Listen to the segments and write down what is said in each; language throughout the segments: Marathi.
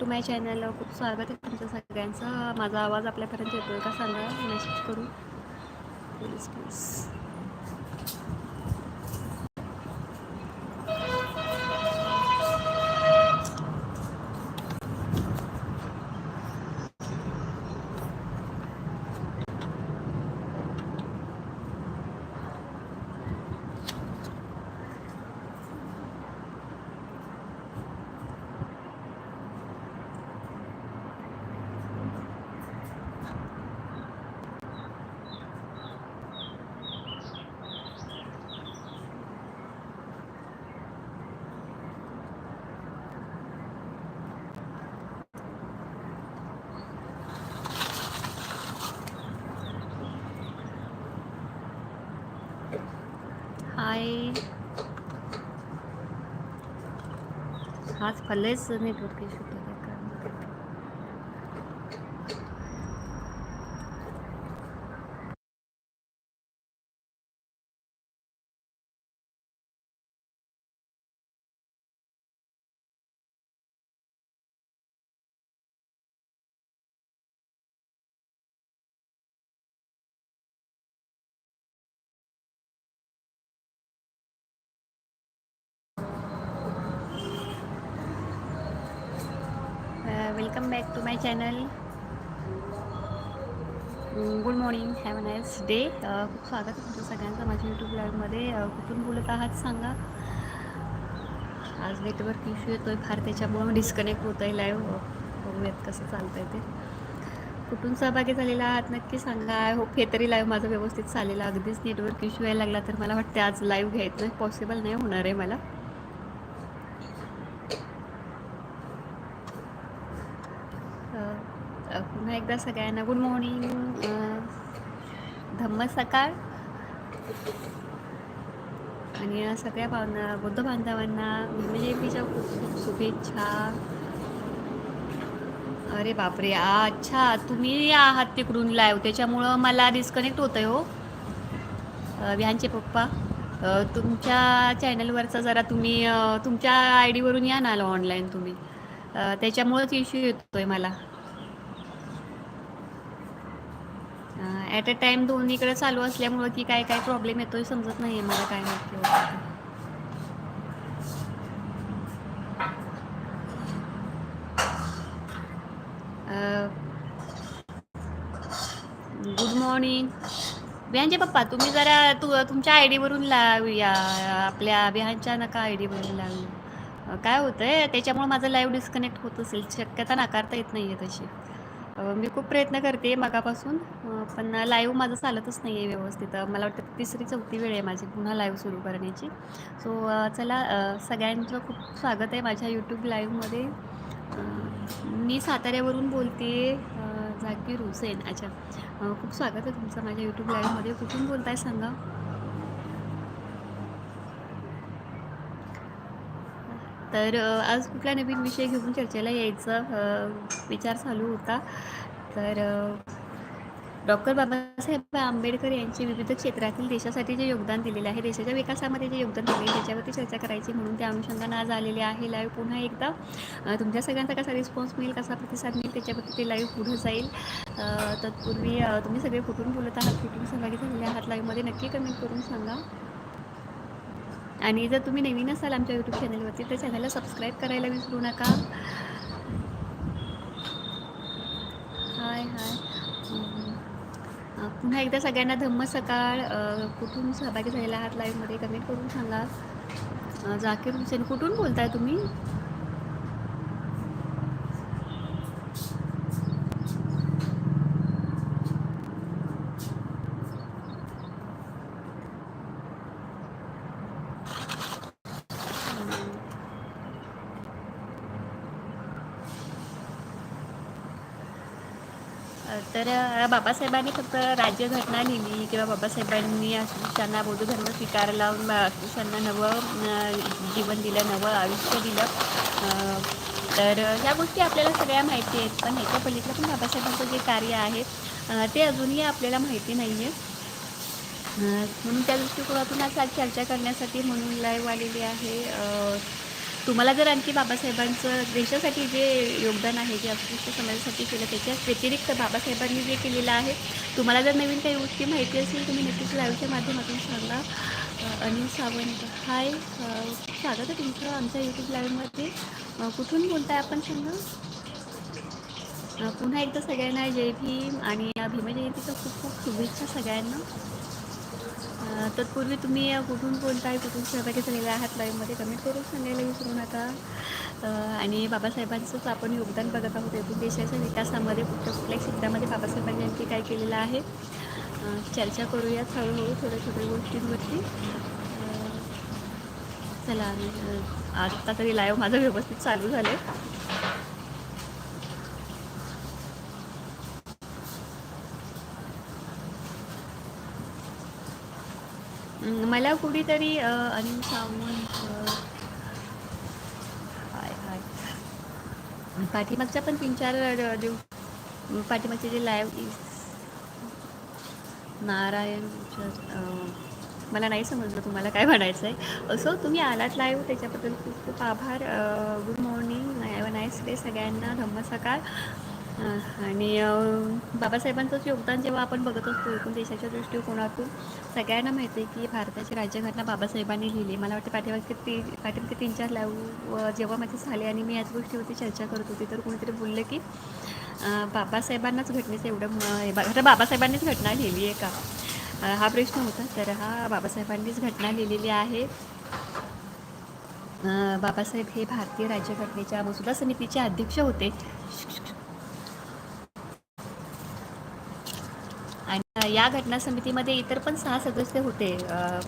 टू माय चॅनल खूप स्वागत आहे तुमचं सगळ्यांचं. माझा आवाज आपल्यापर्यंत येतोय का? सांगा. मेसेज करू. प्लीज प्लीज हाय हाच फल्लेच network issue welcome back to my channel good morning have a nice day खूप स्वागत आहे तुमचं सगळ्यांचं माझ्या यूट्यूब लाईव्हमध्ये uh, कुठून बोलत आहात सांगा. आज नेटवर्क इश्यू येतो आहे फार त्याच्यामुळं डिस्कनेक्ट होतं आहे लाईव्ह uh, बघूयात कसं चालतं आहे ते. कुठून सहभागी झालेला आहात नक्की सांगा. आय होप हे तरी लाईव्ह माझं व्यवस्थित चालेलं. अगदीच नेटवर्क इश्यू यायला लागला तर मला वाटते आज लाईव्ह घ्यायचं. पॉसिबल नाही होणार आहे मला अ, अ, पुन्हा एकदा सगळ्यांना गुड मॉर्निंग. धम्म सकाळ. आणि या सगळ्या भावना बुद्ध बांधवांना म्हणजे तिच्या खूप खूप शुभेच्छा. अरे बापरे अच्छा तुम्ही आहात तिकडून लाईव्ह त्याच्यामुळं मला डिस्कनेक्ट होतं आहे हो. अ, पप्पा तुमच्या चॅनलवरचा जरा तुम्ही तुमच्या आय डीवरून या ना ऑनलाईन तुम्ही. त्याच्यामुळंच इश्यू येतोय मला. ॲट अ टाइम दोन्हीकडे चालू असल्यामुळं की काय काय प्रॉब्लेम येतोय समजत नाही आहे मला काय नक्की गुड मॉर्निंग बिहानचे पप्पा तुम्ही जरा तु तुमच्या आय डीवरून लावूया. आपल्या बिहानच्या नका आय डीवरून लावूया. काय होतं आहे त्याच्यामुळे माझं लाईव्ह डिस्कनेक्ट होत असेल. शक्यता नाकारता येत नाही आहे तशी. मी खूप प्रयत्न करते मगापासून. पण लाईव्ह माझं चालतच नाही आहे व्यवस्थित मला वाटतं तिसरी चौथी वेळ आहे माझी पुन्हा लाईव्ह सुरू करण्याची. सो चला सगळ्यांचं खूप स्वागत आहे माझ्या यूट्यूब लाईव्हमध्ये मी साताऱ्यावरून बोलते झाकीर हुसेन. अच्छा. खूप स्वागत आहे तुमचं माझ्या यूट्यूब लाईव्हमध्ये कुठून बोलताय सांगा? तर आज कुठला नवीन विषय घेऊन चर्चेला यायचा? विचार चालू होता. तर डॉक्टर बाबासाहेब आंबेडकर यांचे विविध क्षेत्रातील देशासाठी जे योगदान दिलेले आहे देशाच्या विकासामध्ये जे योगदान दिले त्याच्यावरती चर्चा करायची म्हणून त्या अनुषंगानं आज आलेले आहे. लाईव्ह पुन्हा एकदा तुमच्या सगळ्यांचा कसा रिस्पॉन्स मिळेल कसा प्रतिसाद मिळेल त्याच्यावरती ते लाईव्ह पुढे जाईल. तत्पूर्वी तुम्ही सगळे कुठून बोलत आहात? कुठून सहभागी झालेले आहात? लाईव्हमध्ये नक्की कमेंट करून सांगा. आणि जर तुम्ही नवीन असाल आमच्या यूट्यूब चॅनलवरती तर चॅनलला सबस्क्राईब करायला विसरू नका. हाय हाय. पुन्हा एकदा सगळ्यांना धम्म सकाळ. कुठून सहभागी झालेला आहात लाईव्हमध्ये कमेंट करून सांगा. जाकीर हुसेन कुठून बोलताय तुम्ही? तर बाबासाहेबांनी फक्त राज्यघटना लिहिली किंवा बाबासाहेबांनी अस्पृश्यांना बौद्ध धर्म स्वीकार लावून अस्पृश्यांना नवं जीवन दिलं नवं आयुष्य दिलं. तर ह्या गोष्टी आपल्याला सगळ्या माहिती आहेत. पण ह्याच्या पलीकडे पण बाबासाहेबांचं जे कार्य आहे ते अजूनही आपल्याला माहिती नाही आहे म्हणून त्या दृष्टिकोनातून आज चर्चा करण्यासाठी म्हणून लाईव्ह आलेली आहे. तुम्हाला जर आणखी बाबासाहेबांचं देशासाठी जे योगदान आहे जे अस्पृश्य समाजासाठी केलं त्याच्या व्यतिरिक्त बाबासाहेबांनी जे केलेलं आहे तुम्हाला जर नवीन काही गोष्टी माहिती असेल तुम्ही नक्कीच लाईव्हच्या माध्यमातून सांगा. अनिल सावंत हाय. स्वागत आहे तुमचं आमच्या यूट्यूब लाईव्हमध्ये. कुठून बोलताय आपण सांगा? पुन्हा एकदा सगळ्यांना जय भीम आणि या भीमजयंतीच्या खूप खूप शुभेच्छा सगळ्यांना. तत्पूर्वी तुम्ही कुठून कुठून बोलताय कुठून सहभागी झालेला आहात लाईव्हमध्ये कमेंट करून सांगायला विसरू नका आणि बाबासाहेबांचंच आपण योगदान बघत आहोत. एकूण देशाच्या विकासामध्ये कुठल्या कुठल्या क्षेत्रामध्ये बाबासाहेबांनी आणखी काय केलेलं आहे? चर्चा करूयात हळूहळू थोड्या छोट्या गोष्टींवरती. चला आत्ता तरी लाईव्ह माझं व्यवस्थित चालू झालं मला कुठेतरी अ, अनिल सावंत हाय हाय. पाठीमागच्या पण तीन चार दिव पाठीमागचे जे लाईव्ह नारायण मला नाही समजलं तुम्हाला काय म्हणायचं आहे असो तुम्ही आलात लाईव्ह त्याच्याबद्दल खूप खूप आभार. Good morning have nice day सगळ्यांना. धम्म सकाळ आणि बाबासाहेबांचंच योगदान जेव्हा आपण बघत असतो एकूण देशाच्या दृष्टिकोनातून सगळ्यांना माहिती आहे की भारताची राज्यघटना बाबासाहेबांनी लिहिली. मला वाटतं पाठीमागचे ती पाठीमागचे तीन चार लाईव्ह जेव्हा माझे झाले आणि मी याच गोष्टीवरती चर्चा करत होती तर कोणीतरी बोललं की बाबासाहेबांनाच घटनेचं एवढं बा- खरं बाबासाहेबांनीच घटना लिहिली आहे का? हा प्रश्न होता तर हा बाबासाहेबांनीच घटना लिहिलेली आहे. बाबासाहेब हे भारतीय राज्यघटनेच्या मसुदा समितीचे अध्यक्ष होते आणि या घटना समितीमध्ये इतर पण सहा सदस्य होते.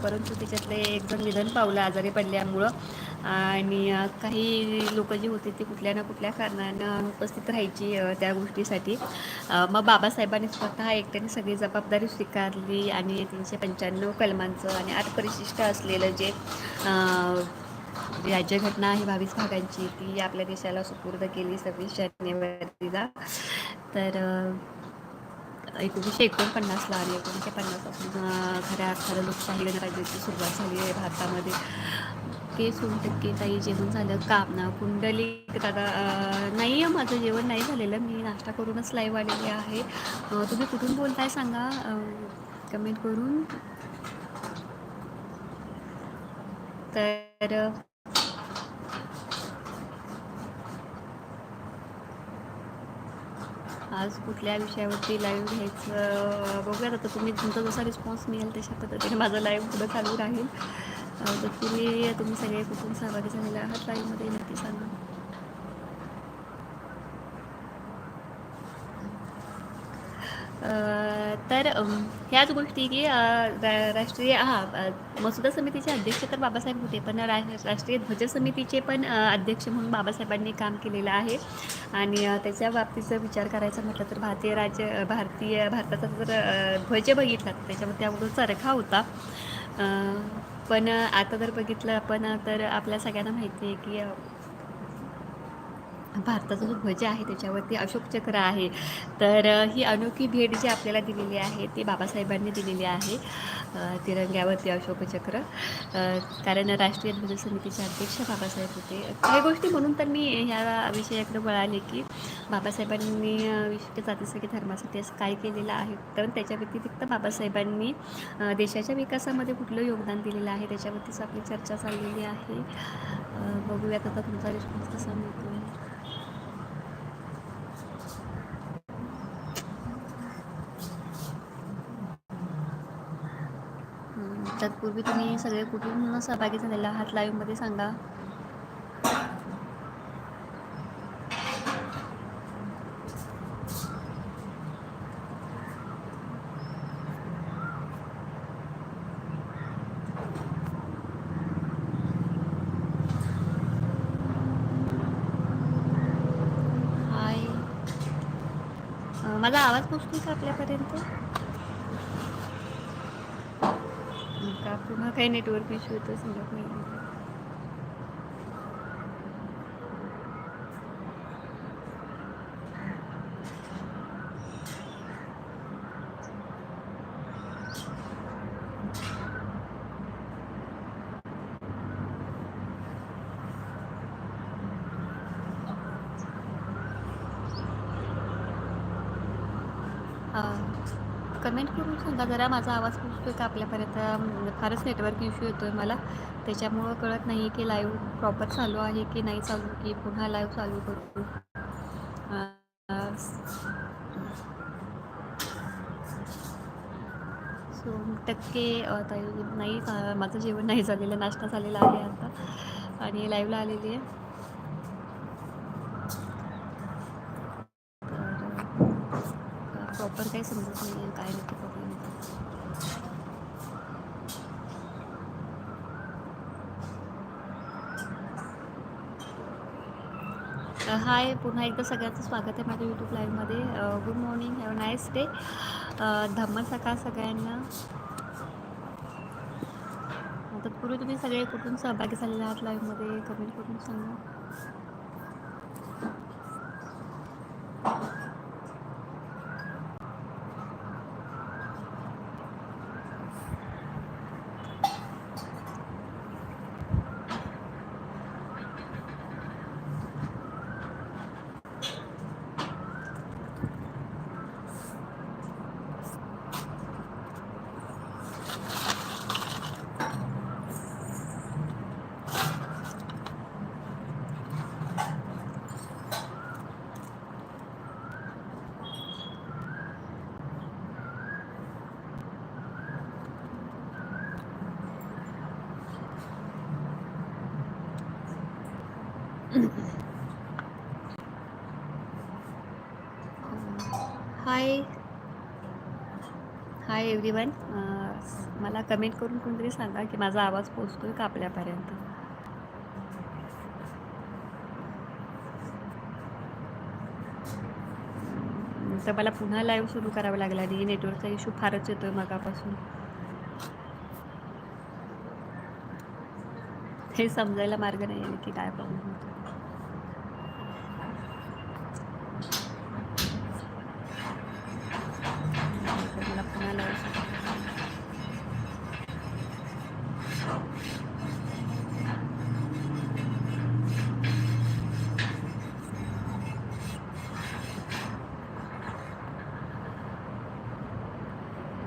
परंतु त्याच्यातले एक जण निधन पावलं आजारी पडल्यामुळं. आणि काही लोक जी होती ती कुठल्या ना कुठल्या कारणानं उपस्थित राहायची त्या गोष्टीसाठी. मग बाबासाहेबांनी स्वतः एकट्याने सगळी जबाबदारी स्वीकारली आणि तीनशे पंच्याण्णव कलमांचं आणि आठ परिशिष्ट असलेलं जे राज्यघटना आहे बावीस भागांची ती आपल्या देशाला सुपूर्द केली सव्वीस जानेवारीला तर एकोणीसशे एकोणपन्नासला आली एकोणीसशे पन्नासपासून खऱ्या अर्थानं लोकशाही गणराज्याची सुरुवात झाली आहे भारतामध्ये. ते सोन टक्के ताई जेवण झालं काम ना कुंडली दादा नाही आहे माझं जेवण नाही झालेलं. मी नाश्ता करूनच लाईव्ह आलेली आहे. तुम्ही कुठून बोलताय सांगा. कमेंट करून. तर आज कुठल्या विषयावरती लाईव्ह घ्यायचं बघूयात. आता तुम्ही तुमचा जसा रिस्पॉन्स मिळेल तशा पद्धतीने माझं लाईव्ह पुढं चालू राहील. तर तुम्ही तुम्ही सगळे कुठून सहभागी झालेले आहात. लाईव्हमध्ये नक्की सांगा. तर ह्याच गोष्टी की रा- राष्ट्रीय हा मसुदा समितीचे अध्यक्ष तर बाबासाहेब होते पण रा राष्ट्रीय ध्वज समितीचे पण अध्यक्ष म्हणून बाबासाहेबांनी काम केलेलं आहे. आणि त्याच्या त्याच्या बाबतीचा विचार करायचा म्हटलं तर भारतीय राज्य भारतीय भारताचा जर ध्वज बघितला तर त्याच्यामध्ये अगोदर चरखा होता. पण आता जर बघितलं आपण तर आपल्या सगळ्यांना माहिती आहे की भारताचा जो ध्वज आहे त्याच्यावरती अशोक चक्र आहे. तर ही अनोखी भेट जी आपल्याला दिलेली आहे ती बाबासाहेबांनी दिलेली आहे तिरंग्यावरती अशोक चक्र. कारण राष्ट्रीय ध्वज समितीचे अध्यक्ष बाबासाहेब होते. काही गोष्टी म्हणून तर मी ह्या विषयाकडे वळाले की बाबासाहेबांनी विशिष्ट जातीसाठी धर्मासाठी असं काय केलेलं आहे. कारण त्याच्या व्यतिरिक्त बाबासाहेबांनी देशाच्या विकासामध्ये कुठलं योगदान दिलेलं आहे त्याच्यावरतीच आपली चर्चा चाललेली आहे. बघूयात आता तुमचा रिस्पॉन्स कसा मिळतो. तत्पूर्वी तुम्ही सगळे कुठून सहभागी झालेला आहात? लाईव्हमध्ये सांगा. हाय माझा आवाज पोचतो का आपल्यापर्यंत? हं, पुन्हा काही नेटवर्क इश्यू येतो समजत नाही कमेंट करून सांगा जरा माझा आवाज पोचतो का आपल्यापर्यंत? फारच नेटवर्क इश्यू आहे मला. त्याच्यामुळं कळत नाही की लाईव्ह प्रॉपर चालू आहे की नाही चालू की पुन्हा लाईव्ह चालू करू. सो टक्के ताई नाही माझं जेवण नाही झालेलं नाश्ता झालेला आहे आता. आणि लाईव्हला आलेली आहे तर प्रॉपर काही समजत नाही आहे काय होतं प्रॉब्लेम हाय पुन्हा एकदा सगळ्यांचं स्वागत आहे माझ्या YouTube लाईव्हमध्ये good morning have nice day धम्म सकाळ सगळ्यांना. तत्पूर्वी तुम्ही सगळे कुठून सहभागी झालेले आहात लाईव्हमध्ये कमेंट करून सांगा हाय हाय एव्हरीवन uh, मला कमेंट करून कोणतरी सांगा की माझा आवाज पोचतो आहे का आपल्यापर्यंत? तर मला पुन्हा लाईव्ह सुरू करावं लागला आणि नेटवर्कचा इश्यू फारच येतो आहे मगापासून. हे समजायला मार्ग नाही आहे की काय प्रॉब्लेम होतो 喜欢男